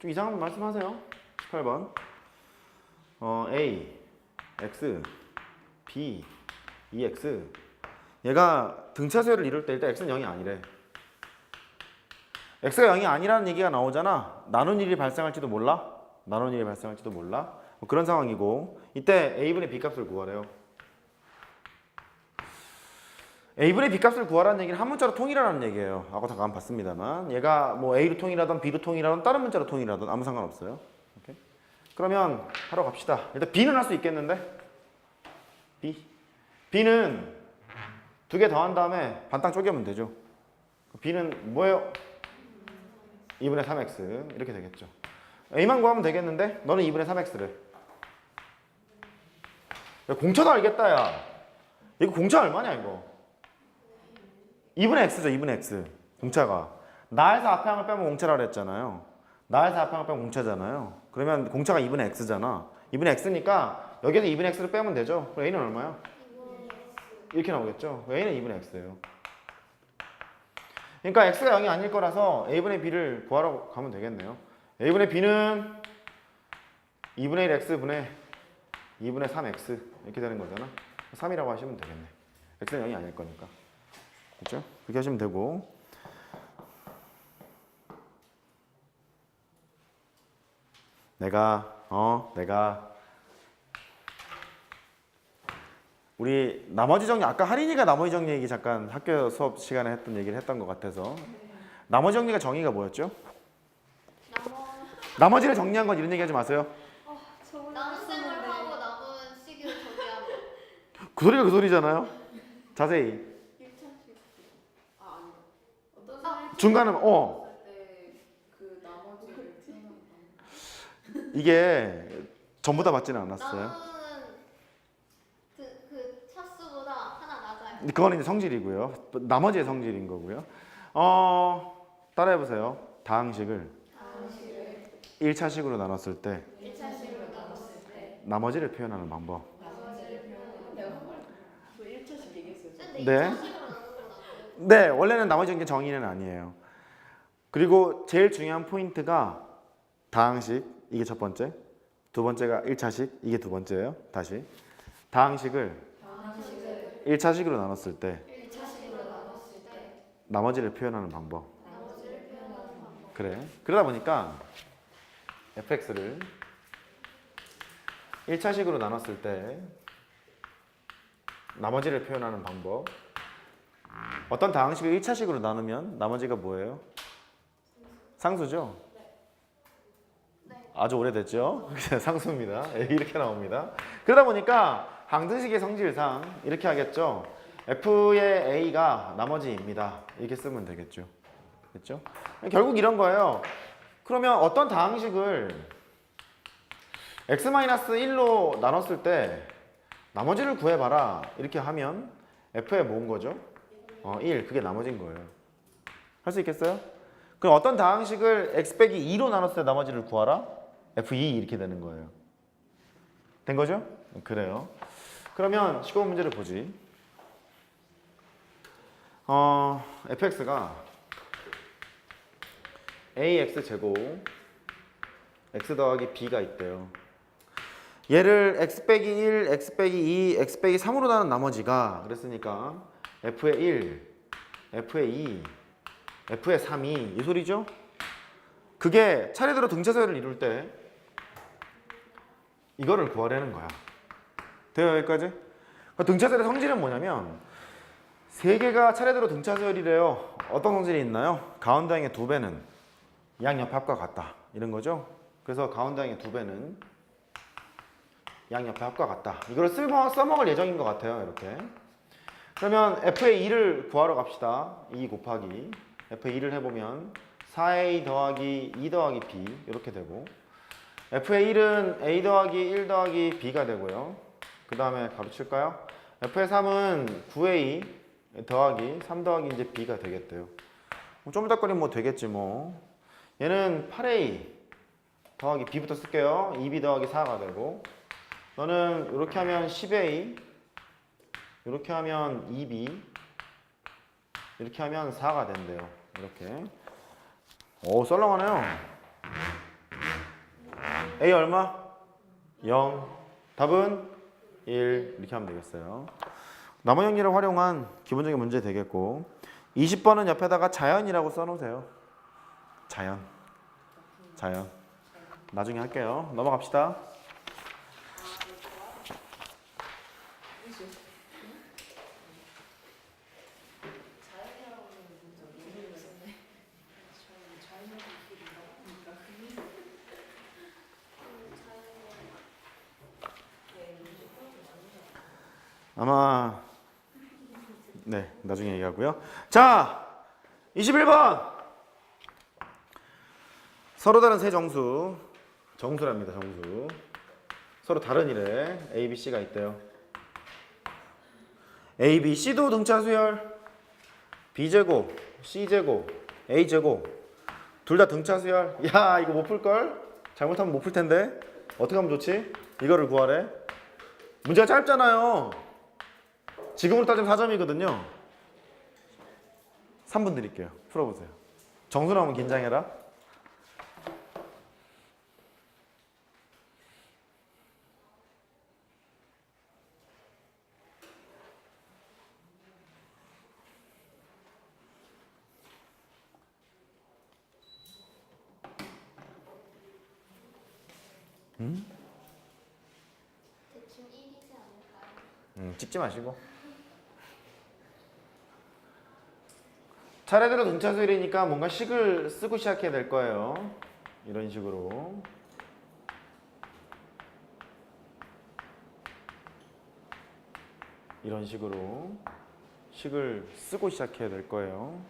좀 이상한 말씀하세요. 18번. 어, A, X, B, EX. 얘가 등차수열을 이룰 때 일단 X는 0이 아니래. X가 0이 아니라는 얘기가 나오잖아. 나눈 일이 발생할지도 몰라. 나눈 일이 발생할지도 몰라. 뭐 그런 상황이고 이때 A분의 B값을 구하래요. A분의 B값을 구하라는 얘기는 한 문자로 통일하라는 얘기예요. 아까 잠깐 봤습니다만 얘가 뭐 A로 통일하던 B로 통일하던 다른 문자로 통일하던 아무 상관없어요. 오케이? 그러면 하러 갑시다. 일단 B는 할 수 있겠는데? B. B는 두 개 더한 다음에 반땅 쪼개면 되죠. B는 뭐예요? 2분의 3x 이렇게 되겠죠. A만 구하면 되겠는데 너는 2분의 3x래. 야, 공차도 알겠다 야. 이거 공차 얼마냐 이거? 2분의 x죠 2분의 x. 공차가. 나에서 앞에 항을 빼면 공차라 그랬잖아요. 나에서 앞에 항을 빼면 공차잖아요. 그러면 공차가 2분의 x잖아. 2분의 x니까 여기서 2분의 x를 빼면 되죠? 그럼 a는 얼마야? 이렇게 나오겠죠? a는 2분의 x예요. 그러니까 x가 0이 아닐 거라서 a분의 b를 구하러 가면 되겠네요. A분의 b는 2분의 1 x분의 2분의 3x 이렇게 되는 거잖아. 3이라고 하시면 되겠네. X는 0이 아닐 거니까 그렇죠? 그렇게 하시면 되고 내가 어 내가 우리 나머지 정리 아까 할인이가 나머지 정리 얘기 잠깐 학교 수업 시간에 했던 얘기를 했던 것 같아서 나머지 정리가 정의가 뭐였죠? 나머 나머지를 정리한 건 이런 얘기 하지 마세요. 남은 셈을 하고 남은 시기를 정리하고 그 소리가 그 소리잖아요. 자세히 1차식 아 아니요 어떤 아, 사람이 중간은 어 나머지를 표현하는 이게 전부 다 받지는 않았어요. 그, 그 차수보다 하나 낮아요. 그거는 이제 성질이고요. 나머지의 성질인 거고요. 어, 따라해 보세요. 다항식을 1차식으로 나눴을 때 1차식으로 나눴을 때 나머지를 표현하는 방법. 내가 그 1차식 얘기했어요 근데 네. 2차식 네, 원래는 나머지 게 정의는 아니에요. 그리고 제일 중요한 포인트가 다항식 이게 첫 번째, 두 번째가 1차식 이게 두 번째예요. 다시 다항식을 1차식으로 나눴을 때 1차식으로 나눴을 때 나머지를 표현하는 방법. 나머지를 표현하는 방법. 그래. 그러다 보니까 fx를 1차식으로 나눴을 때 나머지를 표현하는 방법. 어떤 다항식을 1차식으로 나누면 나머지가 뭐예요? 상수죠? 아주 오래됐죠? 상수입니다. 예, 이렇게 나옵니다. 그러다 보니까 방정식의 성질상 이렇게 하겠죠? f의 a가 나머지입니다. 이렇게 쓰면 되겠죠. 그렇죠? 결국 이런 거예요. 그러면 어떤 다항식을 x-1로 나눴을 때 나머지를 구해봐라 이렇게 하면 f에 모은 거죠? 어, 1 그게 나머지인 거예요. 할 수 있겠어요? 그럼 어떤 다항식을 x 빼기 2로 나눴을 때 나머지를 구하라? f2 이렇게 되는 거예요. 된 거죠? 그래요. 그러면 15 문제를 보지. 어, fx가 ax 제곱 x 더하기 b가 있대요. 얘를 x 빼기 1, x 빼기 2, x 빼기 3으로 나눈 나머지가 그랬으니까 f의 1, f의 2, f의 3이 이 소리죠? 그게 차례대로 등차서열을 이룰 때 이거를 구하려는 거야. 돼요 여기까지? 그러니까 등차서열의 성질은 뭐냐면 세 개가 차례대로 등차서열이래요. 어떤 성질이 있나요? 가운데 항의 두 배는 양옆 합과 같다. 이런 거죠. 그래서 가운데 항의 두 배는 양옆의 합과 같다. 이걸 써먹을 예정인 것 같아요. 이렇게. 그러면 f의 2를 구하러 갑시다. 2 곱하기 f의 2를 해보면 4a 더하기 2 더하기 b 이렇게 되고 f의 1은 a 더하기 1 더하기 b가 되고요. 그 다음에 가로칠까요? f의 3은 9a 더하기 3 더하기 이제 b가 되겠대요. 뭐좀 이따 거리면 뭐 되겠지 뭐. 얘는 8a 더하기 b부터 쓸게요. 2b 더하기 4가 되고 너는 이렇게 하면 10a 이렇게 하면 2b 이렇게 하면 4가 된대요. 이렇게. 오 썰렁하네요. A 얼마? 0. 답은 1. 이렇게 하면 되겠어요. 나무 연기를 활용한 기본적인 문제 되겠고 20번은 옆에다가 자연이라고 써놓으세요. 자연. 자연. 나중에 할게요. 넘어갑시다. 아마 네 나중에 얘기하고요. 자 21번 서로 다른 세 정수 정수랍니다 정수 서로 다른 일에 A, B, C가 있대요. A, B, C도 등차 수열 B 제곱, C 제곱, A 제곱 둘 다 등차 수열. 야 이거 못 풀 걸? 잘못하면 못 풀 텐데 어떻게 하면 좋지? 이거를 구하래. 문제가 짧잖아요. 지금으로 따지면 4점이거든요. 3분 드릴게요. 풀어보세요. 정수 나오면 긴장해라. 대충 1이지 않을까요? 음, 찍지 마시고. 차례대로 등차 수열이니까 뭔가 식을 쓰고 시작해야 될 거예요. 이런 식으로. 이런 식으로 식을 쓰고 시작해야 될 거예요.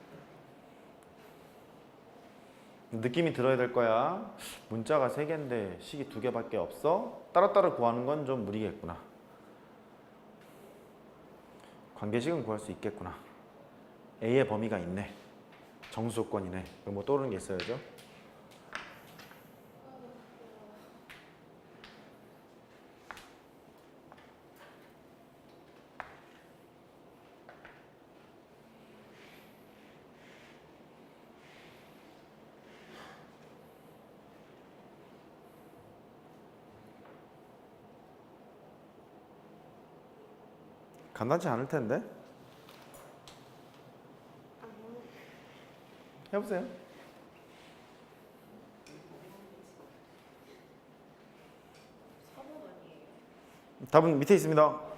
느낌이 들어야 될 거야. 문자가 세 개인데 식이 두 개밖에 없어. 따로따로 구하는 건 좀 무리겠구나. 관계식은 구할 수 있겠구나. A의 범위가 있네. 정수 조건이네. 그럼 뭐 떠오르는 게 있어야죠. 간단치 않을 텐데. 해보세요. 답은 밑에 있습니다.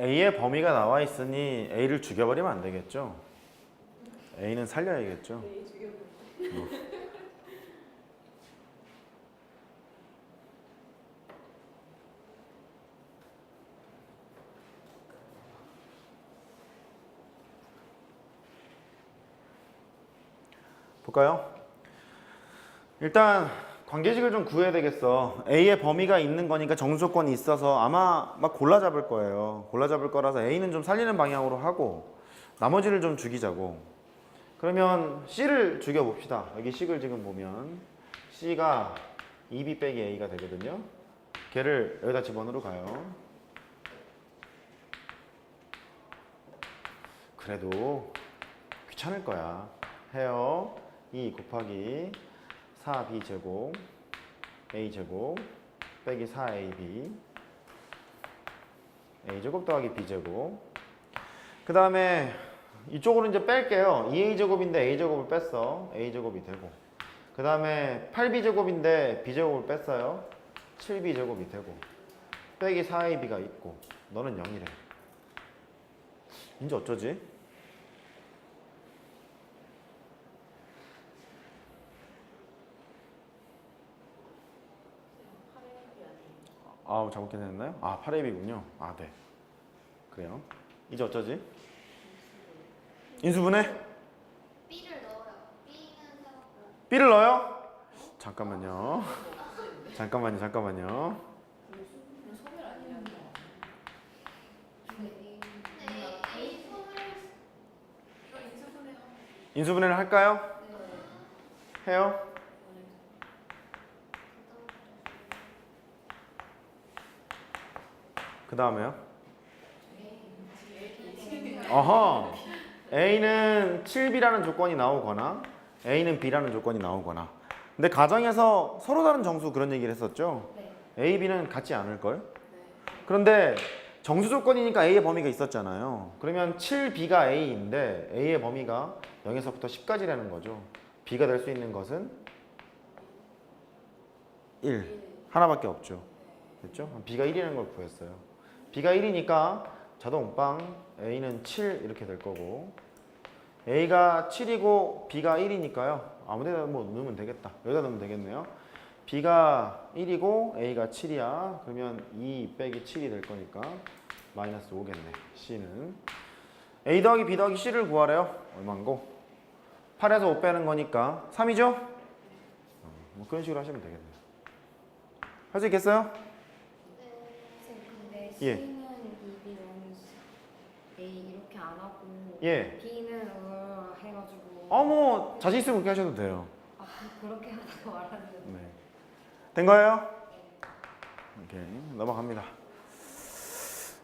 A의 범위가 나와 있으니 A를 죽여버리면 안 되겠죠. A는 살려야겠죠. 뭐. 볼까요? 일단 관계식을 좀 구해야 되겠어. A의 범위가 있는 거니까 정수조건이 있어서 아마 막 골라 잡을 거예요. 골라 잡을 거라서 A는 좀 살리는 방향으로 하고 나머지를 좀 죽이자고. 그러면 C를 죽여 봅시다. 여기 식을 지금 보면 C가 2B 빼기 A가 되거든요. 걔를 여기다 집어넣으러 가요. 그래도 귀찮을 거야. 해요. 2 곱하기 4b 제곱 a 제곱 빼기 4ab a 제곱 더하기 b 제곱. 그 다음에 이쪽으로 이제 뺄게요. 2a 제곱인데 a 제곱을 뺐어. A 제곱이 되고. 그 다음에 8b 제곱인데 b 제곱을 뺐어요. 7b 제곱이 되고. 빼기 4ab가 있고. 너는 0이래. 이제 어쩌지? 아 잘못 계산했나요? 아 8앱이군요. 아 네. 그래요. 이제 어쩌지? 인수분해? B를 넣어요. B는 B를 넣어요? 잠깐만요. 잠깐만요. 잠깐만요. 근데 A 소를 인수분해를 할까요? 해요? 그 다음에요? 어허 A는 7B라는 조건이 나오거나 A는 B라는 조건이 나오거나 근데 가정에서 서로 다른 정수 그런 얘기를 했었죠 네. A, B는 같지 않을걸? 그런데 정수 조건이니까 A의 범위가 있었잖아요 그러면 7B가 A인데 A의 범위가 0에서부터 10까지라는 거죠 B가 될 수 있는 것은 1 하나밖에 없죠 됐죠? B가 1이라는 걸 구했어요 B가 1이니까 자동 빵 A는 7 이렇게 될 거고 A가 7이고 B가 1이니까요. 아무데나 뭐 넣으면 되겠다. 여기다 넣으면 되겠네요. B가 1이고 A가 7이야. 그러면 2 빼기 7이 될 거니까 마이너스 5겠네 C는. A 더하기 B 더하기 C를 구하래요. 얼마인고? 8에서 5 빼는 거니까 3이죠? 뭐 그런 식으로 하시면 되겠네요. 할 수 있겠어요? 예. C는 2B 너무 A 이렇게 안 하고 예 B는 어 해가지고 어뭐 자신 있으면 그렇게 하셔도 돼요 아 그렇게 하다가 말하는 네. 된 거예요? 오케이 넘어갑니다.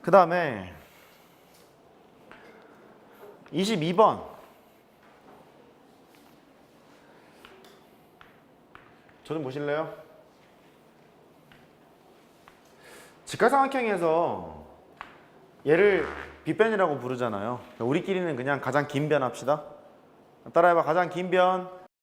그 다음에 22번 저 좀 보실래요? 직각삼각형에서 얘를 빗변이라고 부르잖아요. 우리끼리는 그냥 가장 긴 변 합시다. 따라해봐. 가장 긴변